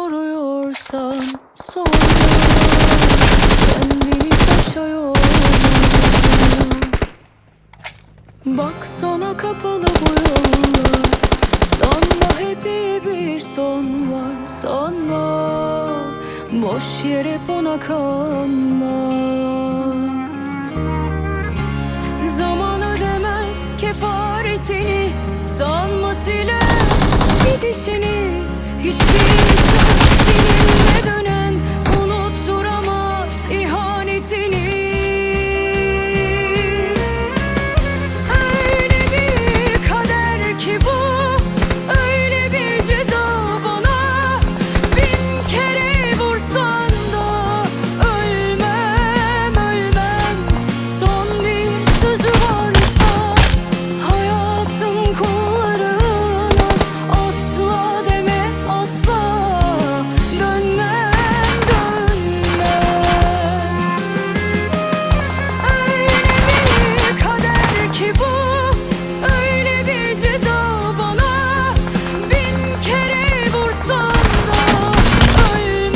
soruyorsan sor. Ben beni taşıyorum Baksana kapalı bu yollar. Sanma hep iyi bir son var Sanma. Boş yere buna kanma Zaman ödemez kefaretini Sanma siler gidişini Hiç değilse эти не